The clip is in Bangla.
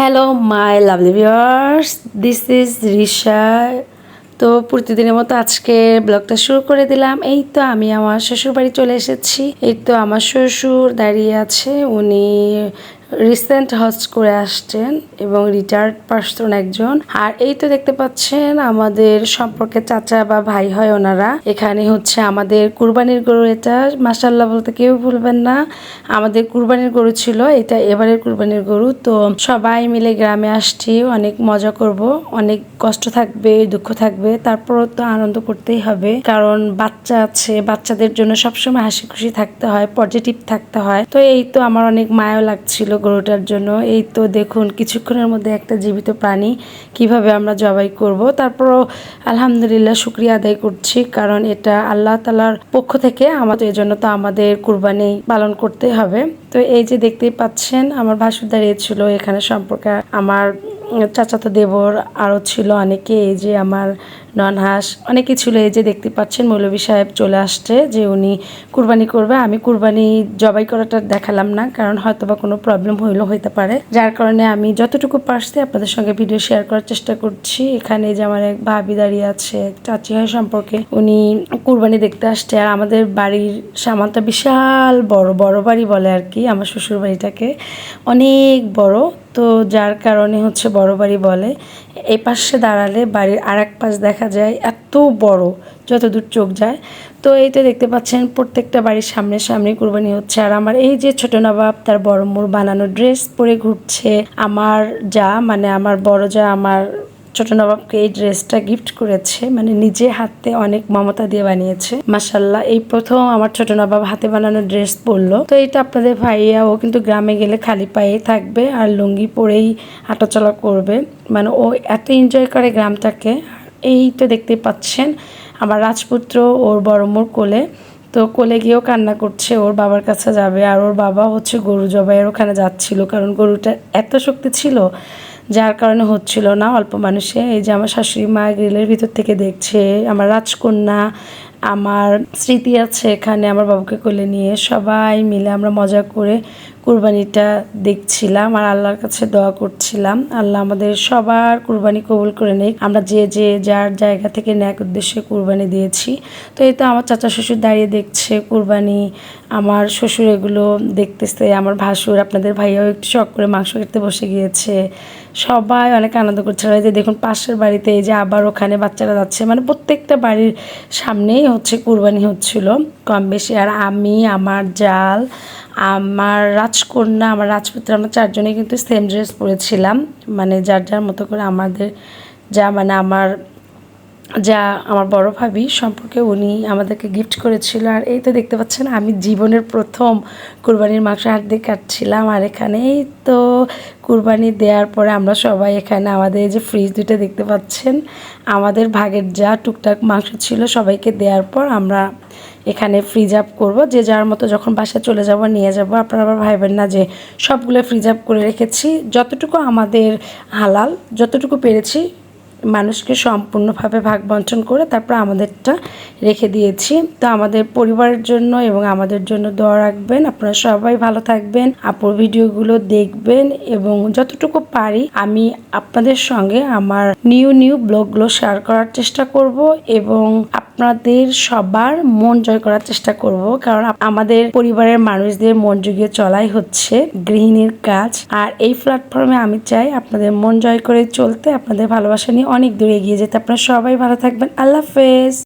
Hello my lovely viewers this is Risha তো প্রতিদিনের মতো আজকে ব্লগটা শুরু করে দিলাম। এই তো আমি আমার শ্বশুর বাড়ি চলে এসেছি। এই তো আমার শ্বশুর দাঁড়িয়ে আছে। উনি রিসেন্ট হজ করে আসছেন এবং রিটায়ার্ড পার্সন একজন। আর এই তো দেখতে পাচ্ছেন আমাদের সম্পর্কে চাচা বা ভাই হয় ওনারা। এখানে হচ্ছে আমাদের কুরবানির গরু এটা মাসাল্লাহ বলতে কেউ ভুলবেন না। আমাদের কুরবানির গরু ছিল, এটা এবারের কুরবানির গরু। তো সবাই মিলে গ্রামে আসছি, অনেক মজা করব, অনেক কষ্ট থাকবে, দুঃখ থাকবে, তারপরও তো আনন্দ করতেই হবে। কারণ বাচ্চা আছে, বাচ্চাদের জন্য সবসময় হাসি খুশি থাকতে হয় পজিটিভ থাকতে হয়। তো এই তো আমার অনেক মায়াও লাগছিল গরুটার জন্য। এই তো দেখুন, কিছুক্ষণের মধ্যে একটা জীবিত প্রাণী কীভাবে আমরা জবাই করব। তারপরও আলহামদুলিল্লাহ শুক্রিয়া আদায় করছি, কারণ এটা আল্লাহ তালার পক্ষ থেকে আমাদের জন্য তো আমাদের কুরবানি পালন করতে হবে। তো এই যে দেখতেই পাচ্ছেন, আমার ভাসুর দাঁড়িয়েছিল এখানে সম্পর্কে আমার চাচাতো দেবর, আরও ছিল অনেকে, এই যে আমার ননহাঁস, অনেকে ছিল এই যে দেখতে পাচ্ছেন মৌলভী সাহেব চলে আসছে যে উনি কুরবানি করবে। আমি কুরবানি জবাই করাটা দেখালাম না, কারণ হয়তো বা কোনো প্রবলেম হইলেও হইতে পারে। যার কারণে আমি যতটুকু পারছি আপনাদের সঙ্গে ভিডিও শেয়ার করার চেষ্টা করছি। এখানে যে আমার এক ভাবি দাঁড়িয়ে আছে, চাচি হয় সম্পর্কে, উনি কুরবানি দেখতে আসছে। আর আমাদের বাড়ির সামানটা বিশাল বড় বড় বাড়ি বলে আর কি, আমার শ্বশুর বাড়িটাকে অনেক বড় তো যার কারণে হচ্ছে বড় বাড়ি বলে। এই পাশে দাঁড়ালে বাড়ির আর এক পাশ দেখা যায় এত বড় যত দূর চোখ যায়। তো এই তো দেখতে পাচ্ছেন প্রত্যেকটা বাড়ির সামনে সামনে কুরবানি হচ্ছে। আর আমার এই যে ছোট নবাব, তার বড় মোর বানানো ড্রেস পরে ঘুরছে। আমার যা মানে আমার বড় যা, আমার ছোট নবাবকে এই ড্রেসটা গিফট করেছে। মানে নিজে হাতে অনেক মমতা দিয়ে বানিয়েছে। মাসাল্লাহ এই প্রথম আমার ছোট নবাব হাতে বানানো ড্রেস পরলো। তো এটা আপনাদের ভাইয়া, ও কিন্তু গ্রামে গেলে খালি পায়ে থাকবে আর লুঙ্গি পরেই হাঁটাচলা করবে। মানে ও এত এনজয় করে গ্রামটাকে। এই তো দেখতে পাচ্ছেন, আমার রাজপুত্র ওর বড় মোর কোলে। তো কোলে গিয়েও কান্না করছে, ওর বাবার কাছে যাবে। আর ওর বাবা হচ্ছে গরু জবাইয়ের ওখানে যাচ্ছিল, কারণ গরুটা এত শক্তি ছিল যার কারণে হচ্ছিল না অল্প মানুষে। এই যে আমার শাশুড়ি মা গ্রিলের ভিতর থেকে দেখছে, আমার রাজকন্যা, আমার স্মৃতি আছে এখানে আমার বাবুকে কোলে নিয়ে। সবাই মিলে আমরা মজা করে কুরবানিটা দেখছিলাম আর আল্লাহর কাছে দোয়া করছিলাম। আল্লাহ আমাদের সবার কুরবানি কবুল করে নেই আমরা যে যে, যার জায়গা থেকে ন্যাক উদ্দেশ্যে কুরবানি দিয়েছি। তো এই তো আমার চাচা শ্বশুর দাঁড়িয়ে দেখছে কুরবানি। আমার শ্বশুর এগুলো দেখতেছে, আমার ভাসুর, আপনাদের ভাইয়াও একটু শখ করে মাংস খেতে বসে গিয়েছে। সবাই অনেক আনন্দ করছে। যে দেখুন, পাশের বাড়িতে এই যে আবার ওখানে বাচ্চারা যাচ্ছে। মানে প্রত্যেকটা বাড়ির সামনেই হচ্ছে কুরবানি হচ্ছিল কম বেশি। আর আমি, আমার জাল আমার রাজকন্যা, আমার রাজপুত্র, আমরা চারজনে কিন্তু সেম ড্রেস পরেছিলাম। মানে যার যার মতো করে আমাদের যা মানে আমার যা আমার বড় ভাবি সম্পর্কে উনি আমাদেরকে গিফট করেছিল। আর এই তো দেখতে পাচ্ছেন, আমি জীবনের প্রথম কুরবানির মাংস হাত দিয়ে কাটছিলাম। আর এখানে এই তো কুরবানি দেওয়ার পরে আমরা সবাই এখানে আমাদের যে ফ্রিজ দুটো দেখতে পাচ্ছেন, আমাদের ভাগের যা টুকটাক মাংস ছিল সবাইকে দেওয়ার পর আমরা এখানে ফ্রিজ আপ করব। যে যার মতো যখন বাসায় চলে যাব, নিয়ে যাব। আপনারা আবার ভাইবেন না যে সবগুলো ফ্রিজ আপ করে রেখেছি। যতটুকু আমাদের হালাল, যতটুকু পেরেছি মানুষকে সম্পূর্ণভাবে ভাগ বঞ্চন করে তারপর আমাদেরটা রেখে দিয়েছি। তো আমাদের পরিবারের জন্য এবং আমাদের জন্য দোয়া রাখবেন। আপনারা সবাই ভালো থাকবেন, আপুর ভিডিওগুলো দেখবেন এবং যতটুকু পারি আমি আপনাদের সঙ্গে আমার নিউ নিউ ব্লগগুলো শেয়ার করার চেষ্টা করব এবং আপনাদের সবার মন জয় করার চেষ্টা করব, কারণ আমাদের পরিবারের মানুষদের মন জুগিয়ে চলাই হচ্ছে গৃহিণীর কাজ। আর এই প্ল্যাটফর্মে আমি চাই আপনাদের মন জয় করে চলতে, আপনাদের ভালোবাসা নিয়ে অনেক দূরে এগিয়ে যেতে। আপনারা সবাই ভালো থাকবেন। আল্লাহ হাফেজ।